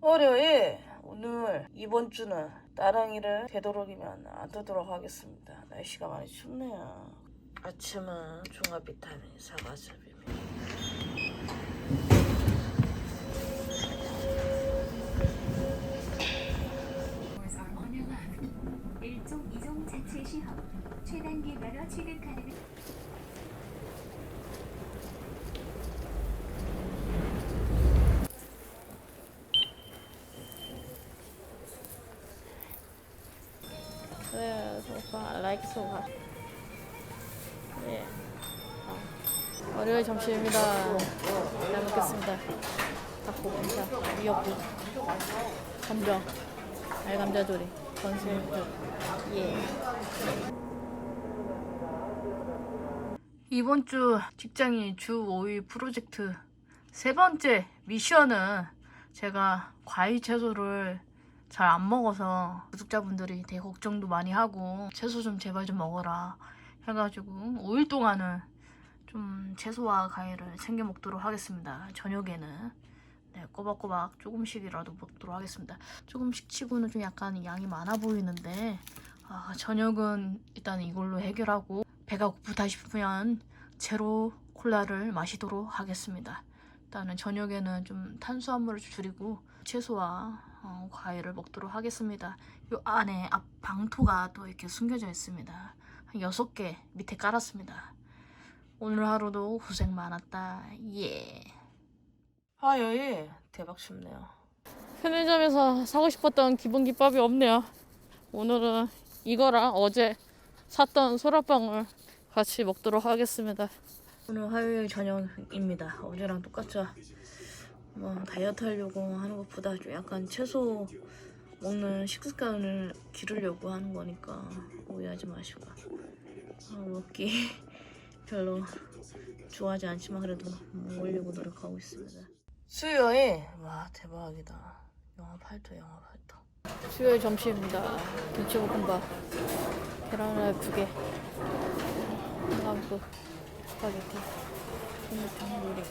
월요일 오늘 이번 주는 따랑이를 되도록이면 안 뜨도록 하겠습니다. 날씨가 많이 춥네요. 아침은 종합 비타민 사과즙입니다. 자체 시험. 최단계가로 취득하는 네, 소파, I like 소파. 예. 아, 월요일 점심입니다. 잘 먹겠습니다. 닭볶음탕, 미역국, 감정, 알감자조리, 건슬, 예. 이번 주 직장인 주 5일 프로젝트 세 번째 미션은 제가 과일 채소를 잘 안 먹어서 구독자분들이 되게 걱정도 많이 하고 채소 좀 제발 좀 먹어라 해가지고 5일 동안은 좀 채소와 과일을 챙겨 먹도록 하겠습니다. 저녁에는 네, 꼬박꼬박 조금씩이라도 먹도록 하겠습니다. 조금씩 치고는 좀 약간 양이 많아 보이는데 아, 저녁은 일단 이걸로 해결하고 배가 고프다 싶으면 제로 콜라를 마시도록 하겠습니다. 일단은 저녁에는 좀 탄수화물을 줄이고 채소와 어, 과일을 먹도록 하겠습니다. 요 안에 앞 방토가 또 이렇게 숨겨져 있습니다. 한 6개 밑에 깔았습니다. 오늘 하루도 고생 많았다. 예. 화요일 대박 춥네요. 편의점에서 사고 싶었던 기본 김밥이 없네요. 오늘은 이거랑 어제 샀던 소라빵을 같이 먹도록 하겠습니다. 오늘 화요일 저녁입니다. 어제랑 똑같죠? 뭐 다이어트 하려고 하는 것보다 좀 약간 채소 먹는 식습관을 기르려고 하는 거니까 오해하지 마시고 아, 먹기 별로 좋아하지 않지만 그래도 먹으려고 노력하고 있습니다. 수요일 와 대박이다. 영하 8도 영하 8도. 수요일 점심입니다. 김치볶음밥, 계란후라이 두 개, 한국 스파게티, 콩나탕 요리,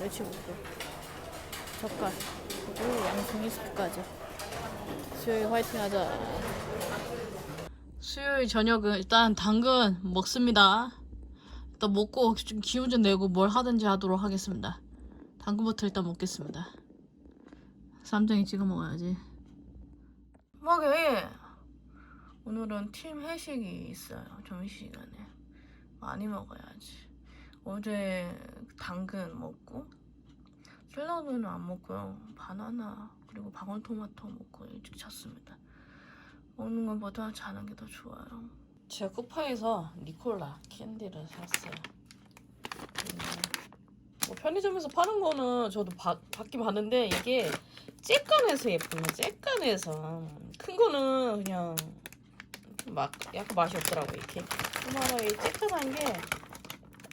멸치볶음. 젓갈 그리고 양송이 스프까지. 수요일 화이팅 하자. 수요일 저녁은 일단 당근 먹습니다. 일단 먹고 좀 기운 좀 내고 뭘 하든지 하도록 하겠습니다. 당근부터 일단 먹겠습니다. 쌈장에 찍어 먹어야지. 목요일 오늘은 팀 회식이 있어요 점심시간에. 많이 먹어야지. 어제 당근 먹고 샐러드는 안 먹고요. 바나나 그리고 방울토마토 먹고 일찍 잤습니다. 먹는 것보다 자는 게 더 좋아요. 제가 쿠팡에서 니콜라 캔디를 샀어요. 음, 뭐 편의점에서 파는 거는 저도 바, 받긴 봤는데 이게 쬐깐해서 예쁘네. 쬐깐해서 큰 거는 그냥 막 약간 맛이 없더라고요. 이렇게 조만하게 쬐깐한 게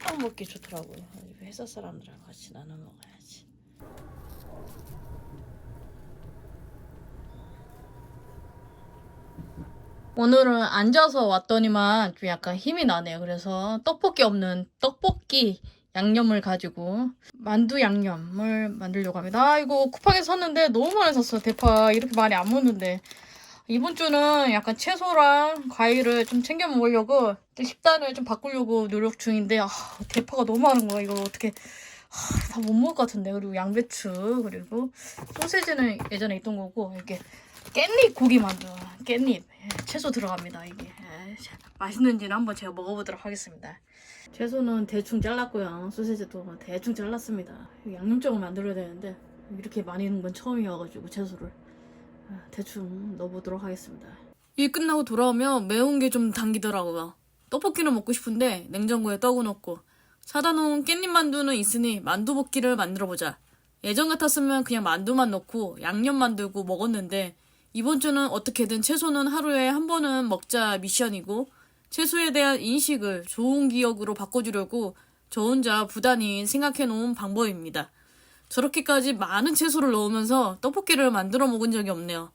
딱 먹기 좋더라고요. 회사 사람들이랑 같이 나눠 먹어야지. 오늘은 앉아서 왔더니만 좀 약간 힘이 나네요. 그래서 떡볶이 없는 떡볶이 양념을 가지고 만두 양념을 만들려고 합니다. 아 이거 쿠팡에서 샀는데 너무 많이 샀어요. 대파 이렇게 많이 안 먹는데 이번 주는 약간 채소랑 과일을 좀 챙겨 먹으려고 식단을 좀 바꾸려고 노력 중인데 아, 대파가 너무 많은 거야. 이걸 어떻게 다 못 먹을 것 같은데 그리고 양배추 그리고 소세지는 예전에 있던 거고 이렇게 깻잎 고기 만두. 깻잎. 예, 채소 들어갑니다 이게. 예, 자, 맛있는지는 한번 제가 먹어보도록 하겠습니다. 채소는 대충 잘랐고요. 소세지도 대충 잘랐습니다. 양념장을 만들어야 되는데 이렇게 많이 넣은 건 처음이어가지고 채소를. 아, 대충 넣어보도록 하겠습니다. 일 끝나고 돌아오면 매운 게 좀 당기더라고요. 떡볶이는 먹고 싶은데 냉장고에 떡은 없고. 사다 놓은 깻잎 만두는 있으니 만두 볶기를 만들어 보자. 예전 같았으면 그냥 만두만 넣고 양념 만들고 먹었는데 이번 주는 어떻게든 채소는 하루에 한 번은 먹자 미션이고 채소에 대한 인식을 좋은 기억으로 바꿔주려고 저 혼자 부단히 생각해 놓은 방법입니다. 저렇게까지 많은 채소를 넣으면서 떡볶이를 만들어 먹은 적이 없네요.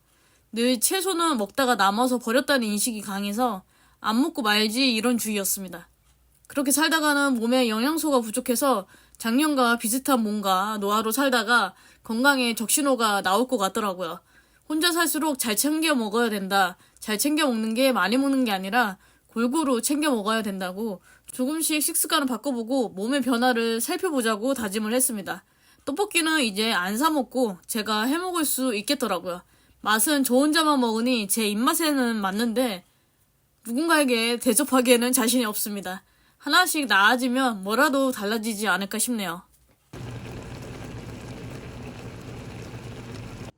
늘 채소는 먹다가 남아서 버렸다는 인식이 강해서 안 먹고 말지 이런 주의였습니다. 그렇게 살다가는 몸에 영양소가 부족해서 작년과 비슷한 몸과 노화로 살다가 건강에 적신호가 나올 것 같더라고요. 혼자 살수록 잘 챙겨 먹어야 된다. 잘 챙겨 먹는 게 많이 먹는 게 아니라 골고루 챙겨 먹어야 된다고 조금씩 식습관을 바꿔보고 몸의 변화를 살펴보자고 다짐을 했습니다. 떡볶이는 이제 안 사 먹고 제가 해 먹을 수 있겠더라고요. 맛은 저 혼자만 먹으니 제 입맛에는 맞는데 누군가에게 대접하기에는 자신이 없습니다. 하나씩 나아지면 뭐라도 달라지지 않을까 싶네요.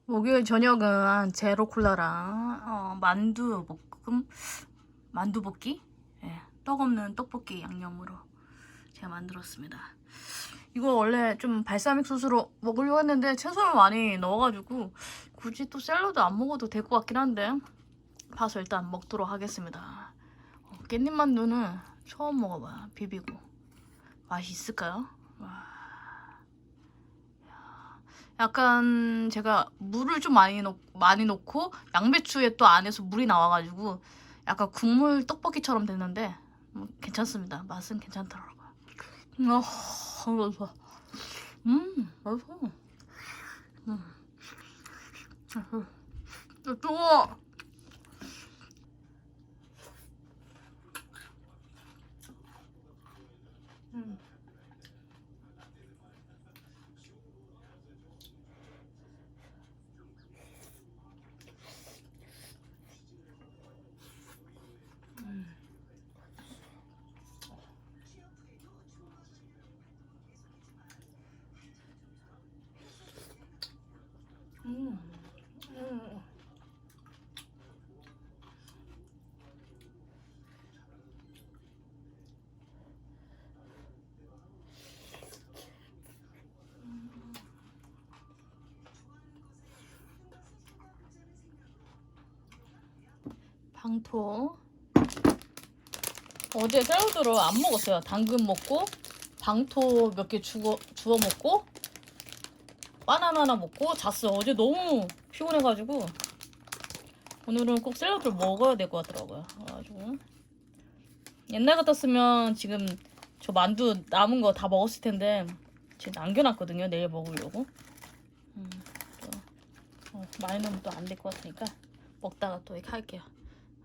목요일 저녁은 제로 콜라랑 어, 만두 볶음, 만두 볶기, 예, 떡 없는 떡볶이 양념으로 제가 만들었습니다. 이거 원래 좀 발사믹 소스로 먹으려고 했는데 채소를 많이 넣어가지고 굳이 또 샐러드 안 먹어도 될 것 같긴 한데 봐서 일단 먹도록 하겠습니다. 어, 깻잎 만두는 처음 먹어봐요. 비비고 맛이 있을까요? 와. 약간 제가 물을 좀 많이 넣 많이 넣고 양배추에 또 안에서 물이 나와가지고 약간 국물 떡볶이처럼 됐는데 음, 괜찮습니다. 맛은 괜찮더라고요. 아, 맛있어. 음, 맛있어. 음. 뜨거워. 음. 방토 어제 샐러드를 안 먹었어요. 당근 먹고 방토 몇 개 주워 주워 먹고 바나나 하나 먹고 잤어요. 어제 너무 피곤해가지고 오늘은 꼭 샐러드를 먹어야 될 것 같더라고요. 그래가지고 옛날 같았으면 지금 저 만두 남은 거 다 먹었을 텐데 지금 남겨놨거든요. 내일 먹으려고. 음, 또, 어, 많이 넣으면 또 안 될 것 같으니까 먹다가 또 이렇게 할게요.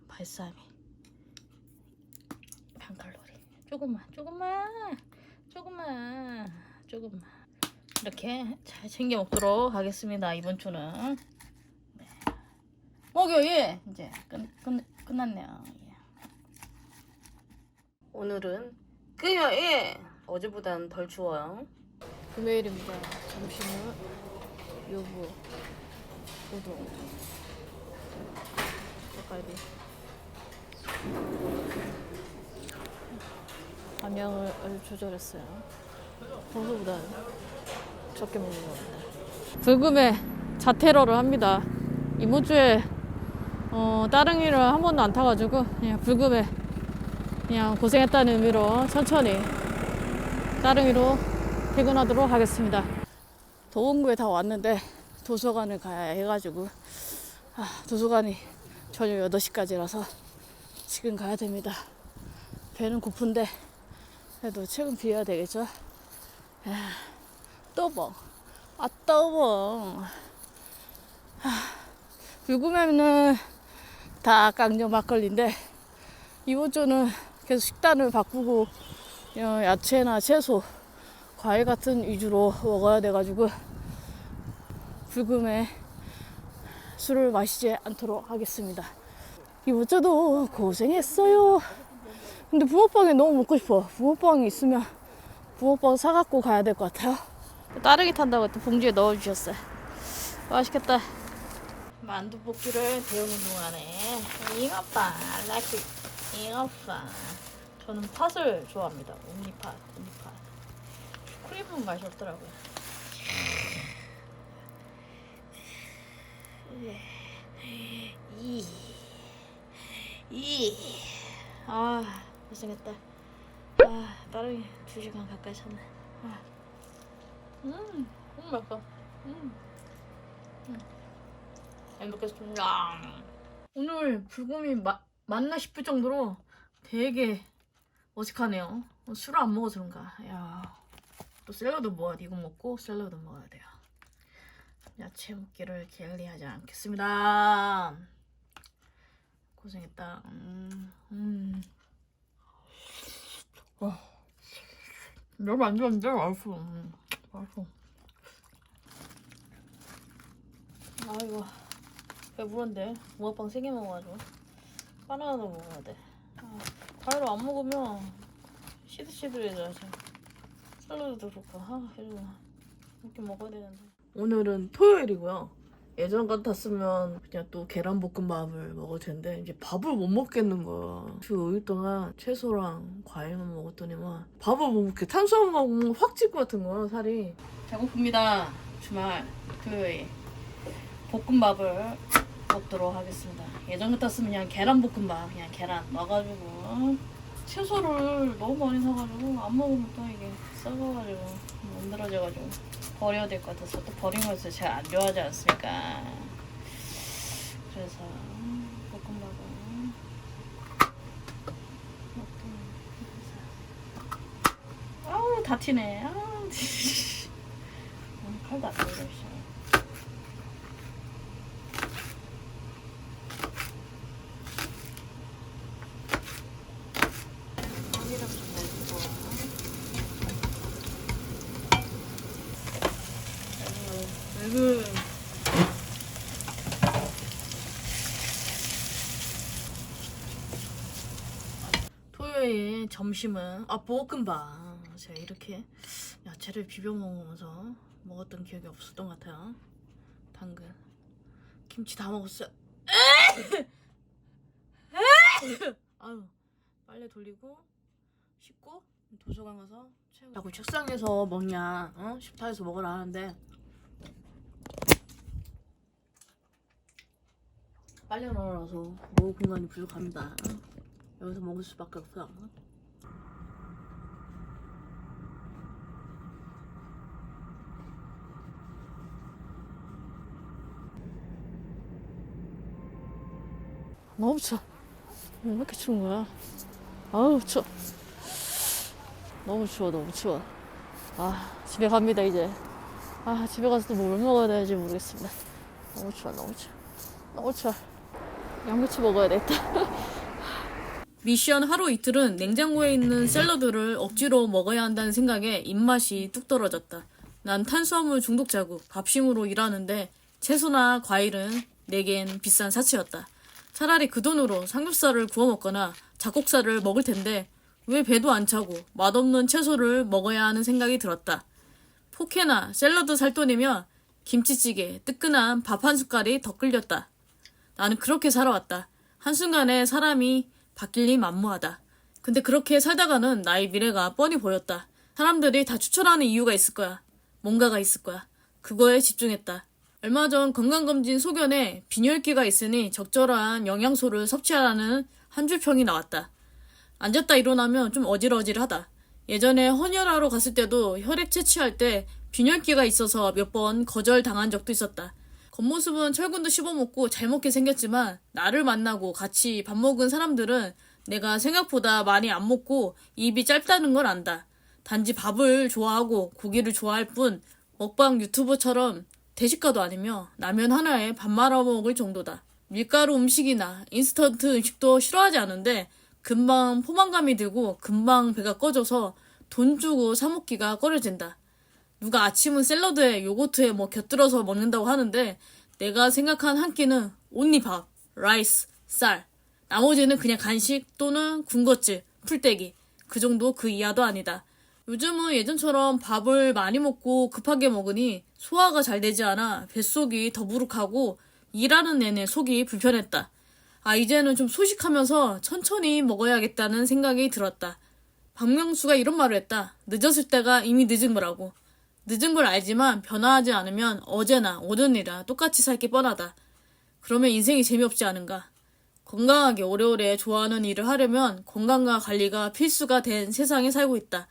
발사미 반칼로리 조금만 조금만 조금만 조금만 이렇게 잘 챙겨 먹도록 하겠습니다. 이번 주는 네. 목요일 이제 끝, 끝, 끝났네요. 예. 오늘은 금요일 어제보다는 덜 추워요. 금요일입니다. 점심은 요부 우동 떡갈비 방향을 조절했어요. 평소보다 적게 먹는 것 같아요. 불금에 자테러를 합니다. 이번 주에 어, 따릉이를 한 번도 안 타가지고 그냥 불금에 그냥 고생했다는 의미로 천천히 따릉이로 퇴근하도록 하겠습니다. 도봉구에 다 왔는데 도서관을 가야 해가지고 아, 도서관이 저녁 8시까지라서 지금 가야 됩니다. 배는 고픈데 그래도 책은 비워야 되겠죠? 아, 또봉 아 또봉 불구면은 다 깡녀 막걸리인데 이번 주는 계속 식단을 바꾸고 어, 야채나 채소 과일 같은 위주로 먹어야 돼가지고 불금에 술을 마시지 않도록 하겠습니다. 이번 주도 고생했어요. 근데 붕어빵이 너무 먹고 싶어. 붕어빵이 있으면 붕어빵 사갖고 가야 될 것 같아요. 따르기 탄다고 또 봉지에 넣어주셨어요. 맛있겠다. 만두 볶기를 데우는 동안에 잉어빵, like 잉어빵. 저는 팥을 좋아합니다. 옥리팥, 옥리팥. 크림은 맛이 없더라고요. 이, 이, 아, 고생했다. 아, 따릉이 두 시간 가까이 잤네. 아. 음, 너무 맛있어. 음. 음. 잘 먹겠습니다. 오늘 불금이 마, 맞나 싶을 정도로 되게 어색하네요. 어, 술을 안 먹어서 그런가. 야, 또 샐러드 먹어야 돼. 이거 먹고 샐러드 먹어야 돼요. 야채 먹기를 게을리하지 않겠습니다. 고생했다. 음, 음. 와, 너무 안 좋은데 맛있어. 음, 맛있어. 아이고 배부른데 무화빵 3개 먹어가지고 바나나도 먹어야 돼. 아, 과일을 안 먹으면 시들시들해져야지. 샐러드도 그렇고 아 그래도 이렇게 먹어야 되는데. 오늘은 토요일이고요. 예전 같았으면 그냥 또 계란볶음밥을 먹을 텐데 이제 밥을 못 먹겠는 거야. 주 5일 동안 채소랑 과일만 먹었더니만 밥을 못 먹게 탄수화물 먹으면 확 찔 것 같은 거야 살이. 배고픕니다. 주말 토요일 볶음밥을 먹도록 하겠습니다. 예전 같았으면 그냥 계란볶음밥 그냥 계란 넣어가지고 채소를 너무 많이 사가지고 안 먹으면 또 이게 썩어가지고 만들어져가지고 버려야 될 것 같아서 또 버린 것을 제가 안 좋아하지 않습니까? 그래서 볶음밥은. 아우 다 튀네. 아우 칼도 안 들어있어. 참기름 좀 넣고. 아이고. 토요일 점심은? 아 볶음밥. 제가 이렇게 야채를 비벼 먹으면서 먹었던 기억이 없었던 것 같아요. 당근. 김치 다 먹었어요. 아유 빨래 돌리고 씻고 도서관 가서 책 자꾸 책상에서 먹냐 어? 식탁에서 먹으라 하는데. 빨래 넣으라서 먹을 공간이 부족합니다. 여기서 먹을 수밖에 없어요 너무 추워 왜 이렇게 추운 거야? 아우 추워. 너무 추워 너무 추워. 아 집에 갑니다 이제. 아 집에 가서 또 뭘 먹어야 되는지 모르겠습니다. 너무 추워 너무 추워. 너무 추워. 양배추 먹어야 되겠다. 미션 하루 이틀은 냉장고에 있는 샐러드를 억지로 먹어야 한다는 생각에 입맛이 뚝 떨어졌다. 난 탄수화물 중독자고 밥심으로 일하는데 채소나 과일은 내겐 비싼 사치였다 차라리 그 돈으로 삼겹살을 구워 먹거나 잡곡살을 먹을 텐데 왜 배도 안 차고 맛없는 채소를 먹어야 하는 생각이 들었다. 포케나 샐러드 살 돈이면 김치찌개, 뜨끈한 밥 한 숟갈이 더 끌렸다. 나는 그렇게 살아왔다. 한순간에 사람이 바뀔 리 만무하다. 근데 그렇게 살다가는 나의 미래가 뻔히 보였다. 사람들이 다 추천하는 이유가 있을 거야. 뭔가가 있을 거야. 그거에 집중했다. 얼마 전 건강검진 소견에 빈혈기가 있으니 적절한 영양소를 섭취하라는 한 줄 평이 나왔다. 앉았다 일어나면 좀 어질어질하다. 예전에 헌혈하러 갔을 때도 혈액 채취할 때 빈혈기가 있어서 몇 번 거절당한 적도 있었다. 겉모습은 철근도 씹어먹고 잘 먹게 생겼지만 나를 만나고 같이 밥 먹은 사람들은 내가 생각보다 많이 안 먹고 입이 짧다는 걸 안다. 단지 밥을 좋아하고 고기를 좋아할 뿐 먹방 유튜버처럼 대식가도 아니며 라면 하나에 밥 말아 먹을 정도다. 밀가루 음식이나 인스턴트 음식도 싫어하지 않은데 금방 포만감이 들고 금방 배가 꺼져서 돈 주고 사 먹기가 꺼려진다. 누가 아침은 샐러드에 요거트에 뭐 곁들여서 먹는다고 하는데 내가 생각한 한 끼는 온리 밥, 라이스, 쌀. 나머지는 그냥 간식 또는 군것질, 풀떼기. 그 정도 그 이하도 아니다. 요즘은 예전처럼 밥을 많이 먹고 급하게 먹으니 소화가 잘 되지 않아 뱃속이 더부룩하고 일하는 내내 속이 불편했다. 아, 이제는 좀 소식하면서 천천히 먹어야겠다는 생각이 들었다. 박명수가 이런 말을 했다. 늦었을 때가 이미 늦은 거라고. 늦은 걸 알지만 변화하지 않으면 어제나 오늘이라 똑같이 살기 뻔하다. 그러면 인생이 재미없지 않은가? 건강하게 오래오래 좋아하는 일을 하려면 건강과 관리가 필수가 된 세상에 살고 있다.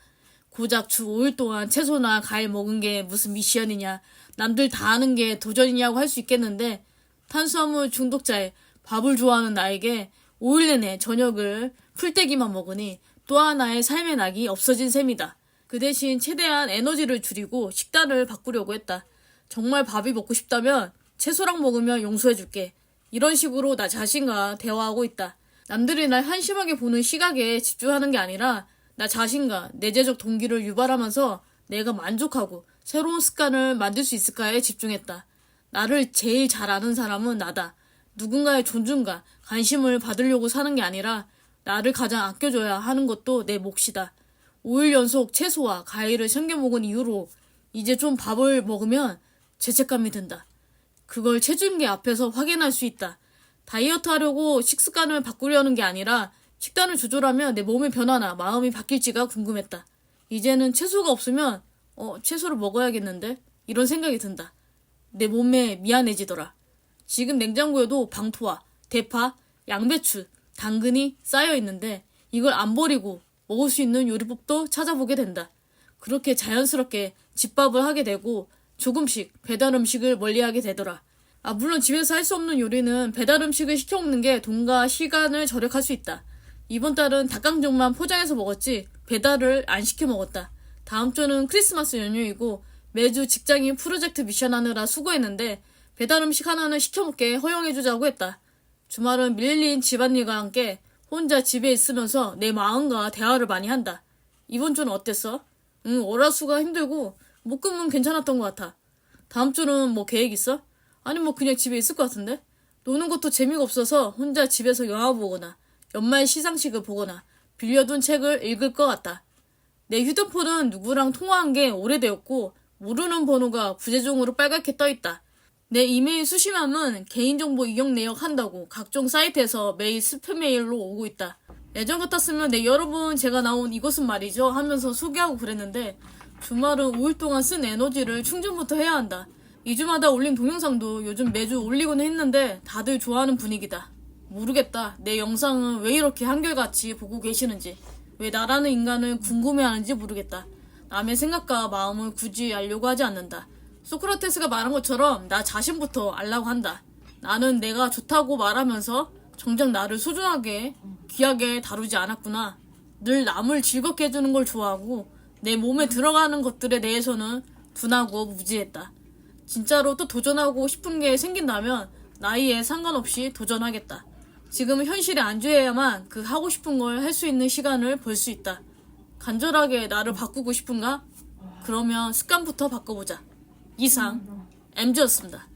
고작 주 5일 동안 채소나 과일 먹은 게 무슨 미션이냐, 남들 다 하는 게 도전이냐고 할 수 있겠는데, 탄수화물 중독자에 밥을 좋아하는 나에게 5일 내내 저녁을 풀떼기만 먹으니 또 하나의 삶의 낙이 없어진 셈이다. 그 대신 최대한 에너지를 줄이고 식단을 바꾸려고 했다. 정말 밥이 먹고 싶다면 채소랑 먹으면 용서해줄게. 이런 식으로 나 자신과 대화하고 있다. 남들이 날 한심하게 보는 시각에 집중하는 게 아니라 나 자신과 내재적 동기를 유발하면서 내가 만족하고 새로운 습관을 만들 수 있을까에 집중했다. 나를 제일 잘 아는 사람은 나다. 누군가의 존중과 관심을 받으려고 사는 게 아니라 나를 가장 아껴줘야 하는 것도 내 몫이다. 5일 연속 채소와 과일을 챙겨 먹은 이후로 이제 좀 밥을 먹으면 죄책감이 든다. 그걸 체중계 앞에서 확인할 수 있다. 다이어트 하려고 식습관을 바꾸려는 게 아니라 식단을 조절하면 내 몸의 변화나 마음이 바뀔지가 궁금했다. 이제는 채소가 없으면 어 채소를 먹어야겠는데 이런 생각이 든다. 내 몸에 미안해지더라. 지금 냉장고에도 방토와 대파, 양배추, 당근이 쌓여 있는데 이걸 안 버리고 먹을 수 있는 요리법도 찾아보게 된다. 그렇게 자연스럽게 집밥을 하게 되고 조금씩 배달 음식을 멀리하게 되더라. 아 물론 집에서 할 수 없는 요리는 배달 음식을 시켜 먹는 게 돈과 시간을 절약할 수 있다. 이번 달은 닭강정만 포장해서 먹었지 배달을 안 시켜 먹었다. 다음 주는 크리스마스 연휴이고 매주 직장인 프로젝트 미션 하느라 수고했는데 배달 음식 하나는 시켜 먹게 허용해주자고 했다. 주말은 밀린 집안일과 함께 혼자 집에 있으면서 내 마음과 대화를 많이 한다. 이번 주는 어땠어? 응, 월화수가 힘들고 목금은 괜찮았던 것 같아. 다음 주는 뭐 계획 있어? 아니 뭐 그냥 집에 있을 것 같은데? 노는 것도 재미가 없어서 혼자 집에서 영화 보거나 연말 시상식을 보거나 빌려둔 책을 읽을 것 같다. 내 휴대폰은 누구랑 통화한 게 오래되었고 모르는 번호가 부재중으로 빨갛게 떠있다. 내 이메일 수심함은 개인정보 이용 내역 한다고 각종 사이트에서 매일 스팸 메일로 오고 있다. 예전 같았으면 네 여러분 제가 나온 이것은 말이죠 하면서 소개하고 그랬는데 주말은 5일 동안 쓴 에너지를 충전부터 해야 한다. 2주마다 올린 동영상도 요즘 매주 올리곤 했는데 다들 좋아하는 분위기다. 모르겠다. 내 영상은 왜 이렇게 한결같이 보고 계시는지, 왜 나라는 인간을 궁금해하는지 모르겠다. 남의 생각과 마음을 굳이 알려고 하지 않는다. 소크라테스가 말한 것처럼 나 자신부터 알라고 한다. 나는 내가 좋다고 말하면서 정작 나를 소중하게, 귀하게 다루지 않았구나. 늘 남을 즐겁게 해주는 걸 좋아하고 내 몸에 들어가는 것들에 대해서는 둔하고 무지했다. 진짜로 또 도전하고 싶은 게 생긴다면 나이에 상관없이 도전하겠다. 지금은 현실에 안주해야만 그 하고 싶은 걸 할 수 있는 시간을 벌수 있다. 간절하게 나를 바꾸고 싶은가? 그러면 습관부터 바꿔보자. 이상 MG였습니다.